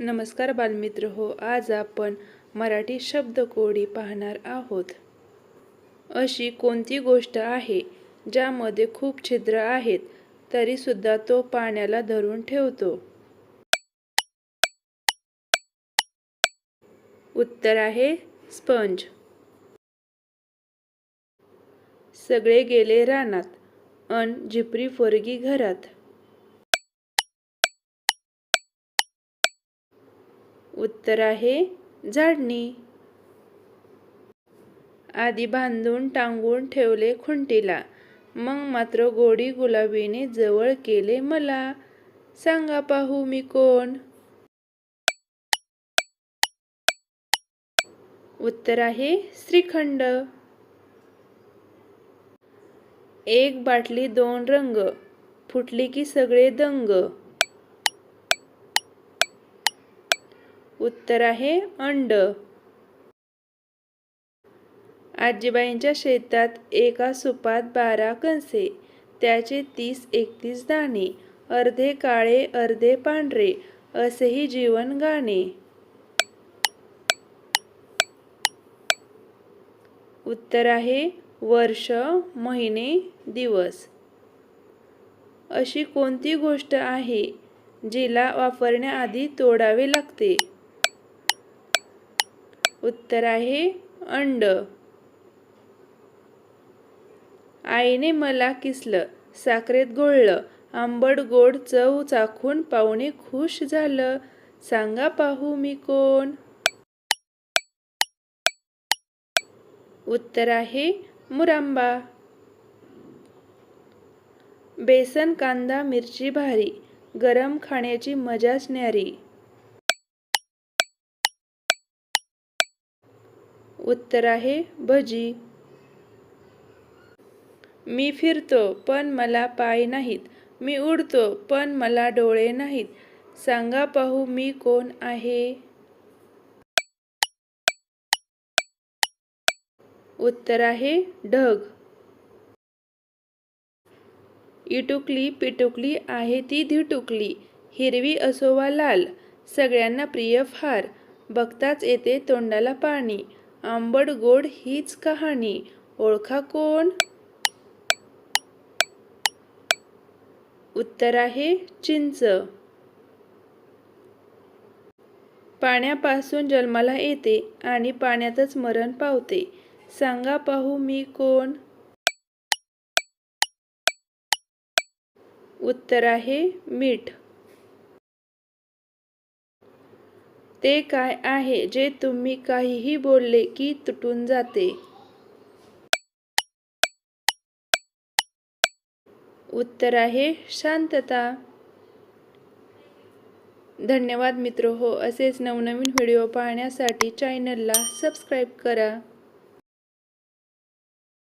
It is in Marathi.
नमस्कार बालमित्र हो आज आपण मराठी शब्दकोडी पाहणार आहोत. अशी कोणती गोष्ट आहे ज्यामध्ये खूप छिद्र आहेत तरीसुद्धा तो पाण्याला धरून ठेवतो? उत्तर आहे स्पंज. सगळे गेले रानात अन झिपरी फोरगी घरात. उत्तर आहे झाडणी आधी बांधून टांगून ठेवले खुंटीला. मग मात्र गोडी गुलाबीने जवळ केले मला. सांगा पाहू मी कोण? उत्तर आहे श्रीखंड. एक बाटली दोन रंग. फुटली की सगळे दंग. उत्तर आहे अंड. आजीबाईंच्या शेतात एका सुपात बारा कणसे त्याचे तीस एकतीस दाणे अर्धे काळे अर्धे पांढरे असेही जीवन गाणे. उत्तर आहे वर्ष महिने दिवस. अशी कोणती गोष्ट आहे जिला वापरण्याआधी तोडावे लागते? उत्तर आहे अंड. आईने मला किसलं साखरेत घोळलं आंबट गोड चव चाखून पाहुणे खुश झालं. सांगा पाहू मी कोण? उत्तर आहे मुरांबा. बेसन कांदा मिरची भारी गरम खाण्याची मजाच न्यारी. उत्तर आहे भजी. मी फिरतो पण मला पाय नाहीत. मी उडतो पण मला डोळे नाहीत. सांगा पाहू मी कोण आहे? उत्तर आहे ढग. इटुकली पिटुकली आहे ती धिटुकली. हिरवी असो वा लाल सगळ्यांना प्रिय फार. बघताच येते तोंडाला पाणी. आंबट गोड हीच कहाणी. ओळखा कोण? उत्तर आहे चिंच. पाण्यापासून जन्माला येते आणि पाण्यातच मरण पावते. सांगा पाहू मी कोण? उत्तर आहे मीठ. ते काय आहे जे तुम्ही काहीही बोलले की तुटून जाते? उत्तर आहे शांतता. धन्यवाद मित्र. हो असेच नवनवीन व्हिडिओ पाहण्यासाठी चॅनलला सबस्क्राईब करा.